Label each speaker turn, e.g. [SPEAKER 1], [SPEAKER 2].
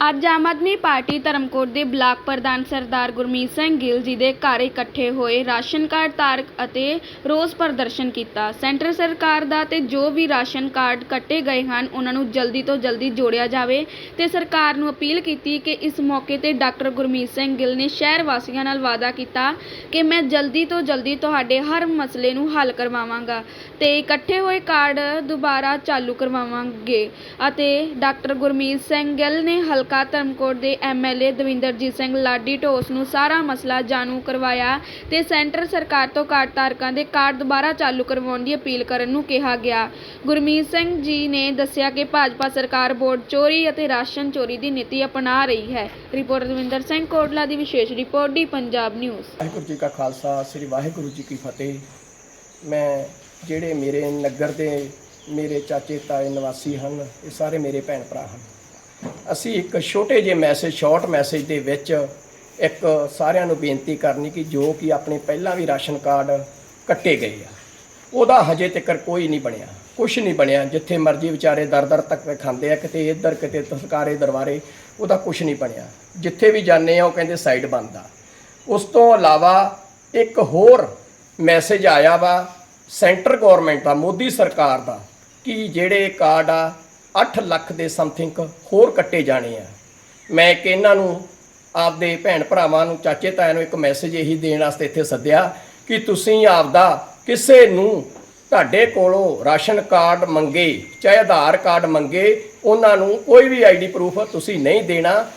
[SPEAKER 1] ਅੱਜ ਆਮ ਆਦਮੀ ਪਾਰਟੀ ਧਰਮਕੋਟ ਦੇ ਬਲਾਕ ਪ੍ਰਧਾਨ ਸਰਦਾਰ ਗੁਰਮੀਤ ਸਿੰਘ ਗਿੱਲ ਜੀ ਦੇ ਘਰ ਇਕੱਠੇ ਹੋਏ ਰਾਸ਼ਨ ਕਾਰਡ ਧਾਰਕ ਅਤੇ ਰੋਸ ਪ੍ਰਦਰਸ਼ਨ ਕੀਤਾ। ਸੈਂਟਰ ਸਰਕਾਰ ਦਾ ਤੇ ਜੋ ਵੀ ਰਾਸ਼ਨ ਕਾਰਡ ਕੱਟੇ ਗਏ ਹਨ, ਉਹਨਾਂ ਨੂੰ ਜਲਦੀ ਤੋਂ ਜਲਦੀ ਜੋੜਿਆ ਜਾਵੇ ਤੇ ਸਰਕਾਰ ਨੂੰ ਅਪੀਲ ਕੀਤੀ ਕਿ ਇਸ ਮੌਕੇ ਤੇ ਡਾਕਟਰ ਗੁਰਮੀਤ ਸਿੰਘ ਗਿੱਲ ਨੇ ਸ਼ਹਿਰ ਵਾਸੀਆਂ ਨਾਲ ਵਾਅਦਾ ਕੀਤਾ ਕਿ ਮੈਂ ਜਲਦੀ ਤੋਂ ਜਲਦੀ ਤੁਹਾਡੇ ਹਰ ਮਸਲੇ ਨੂੰ ਹੱਲ ਕਰਵਾਵਾਂਗਾ ਤੇ ਇਕੱਠੇ ਹੋਏ ਕਾਰਡ ਦੁਬਾਰਾ ਚਾਲੂ ਕਰਵਾਵਾਂਗੇ ਅਤੇ ਡਾਕਟਰ ਗੁਰਮੀਤ ਸਿੰਘ ਗਿੱਲ ਨੇ ਹਲਕਾ ਧਰਮਕੋਟ ਦੇ ਐਮਐਲਏ ਦਵਿੰਦਰਜੀਤ ਸਿੰਘ ਲਾਡੀ ਢੋਸ ਨੂੰ ਸਾਰਾ ਮਸਲਾ ਜਾਣੂ ਕਰਵਾਇਆ ਤੇ ਸੈਂਟਰ ਸਰਕਾਰ ਤੋਂ ਕਾਰਡ ਧਾਰਕਾਂ ਦੇ ਕਾਰਡ ਦੁਬਾਰਾ ਚਾਲੂ ਕਰਵਾਉਣ ਦੀ ਅਪੀਲ ਕਰਨ ਨੂੰ ਕਿਹਾ ਗਿਆ। ਗੁਰਮੀਤ ਸਿੰਘ ਜੀ ਨੇ ਦੱਸਿਆ ਕਿ ਭਾਜਪਾ ਸਰਕਾਰ ਵੋਟ ਚੋਰੀ ਅਤੇ ਰਾਸ਼ਨ ਚੋਰੀ ਦੀ ਨੀਤੀ ਅਪਣਾ ਰਹੀ ਹੈ। ਰਿਪੋਰਟਰ ਦਵਿੰਦਰ ਸਿੰਘ ਕੋਟਲਾ ਦੀ ਵਿਸ਼ੇਸ਼ report D Punjab news.
[SPEAKER 2] Waheguru ji ਕਾ ਖਾਲਸਾ, ਸ੍ਰੀ ਵਾਹਿਗੁਰੂ ਜੀ ਕੀ ਫਤਿਹ। ਮੈਂ ਜਿਹੜੇ ਮੇਰੇ ਨਗਰ ਦੇ ਮੇਰੇ ਚਾਚੇ ਤਾਏ ਨਿਵਾਸੀ ਹਨ, ਇਹ ਸਾਰੇ ਮੇਰੇ ਭੈਣ ਭਰਾ ਹਨ। ਅਸੀਂ ਇੱਕ ਛੋਟੇ ਜਿਹੇ ਮੈਸੇਜ ਸ਼ਾਰਟ ਮੈਸੇਜ ਦੇ ਵਿੱਚ ਇੱਕ ਸਾਰਿਆਂ ਨੂੰ ਬੇਨਤੀ ਕਰਨੀ ਕਿ ਜੋ ਕਿ ਆਪਣੇ ਪਹਿਲਾਂ ਵੀ ਰਾਸ਼ਨ ਕਾਰਡ ਕੱਟੇ ਗਏ ਆ, ਉਹਦਾ ਹਜੇ ਤੱਕ ਕੋਈ ਨਹੀਂ ਬਣਿਆ ਕੁਝ ਨਹੀਂ ਬਣਿਆ। ਜਿੱਥੇ ਮਰਜ਼ੀ ਵਿਚਾਰੇ ਦਰ ਦਰ ਤੱਕ ਖਾਂਦੇ ਆ, ਕਿਤੇ ਇੱਧਰ, ਕਿਤੇ ਸਰਕਾਰੇ ਦਰਬਾਰੇ ਉਹਦਾ ਕੁਝ ਨਹੀਂ ਬਣਿਆ। ਜਿੱਥੇ ਵੀ ਜਾਂਦੇ ਆ, ਉਹ ਕਹਿੰਦੇ ਸਾਈਡ ਬੰਦ ਉਸ ਤੋਂ ਇਲਾਵਾ ਇੱਕ ਹੋਰ ਮੈਸੇਜ ਆਇਆ ਵਾ, ਸੈਂਟਰ ਗਵਰਨਮੈਂਟ ਦਾ, ਮੋਦੀ ਸਰਕਾਰ ਦਾ, ਕਿ ਜਿਹੜੇ ਕਾਰਡ ਆ 8 ਲੱਖ ਦੇ ਸਮਥਿੰਗ ਹੋਰ ਕੱਟੇ ਜਾਣੇ ਆ। ਮੈਂ ਕਿ ਇਹਨਾਂ ਨੂੰ, ਆਪਦੇ ਭੈਣ ਭਰਾਵਾਂ ਨੂੰ, ਚਾਚੇ ਤਾਇਆਂ ਨੂੰ ਇੱਕ ਮੈਸੇਜ ਇਹੀ ਦੇਣ ਵਾਸਤੇ ਇੱਥੇ ਸੱਦਿਆ ਕਿ ਤੁਸੀਂ ਆਪਦਾ ਕਿਸੇ ਨੂੰ ਤੁਹਾਡੇ ਕੋਲੋਂ ਰਾਸ਼ਨ ਕਾਰਡ ਮੰਗੇ, ਚਾਹੇ ਆਧਾਰ ਕਾਰਡ ਮੰਗੇ, ਉਹਨਾਂ ਨੂੰ ਕੋਈ ਵੀ ਆਈਡੀ ਪ੍ਰੂਫ ਤੁਸੀਂ ਨਹੀਂ ਦੇਣਾ।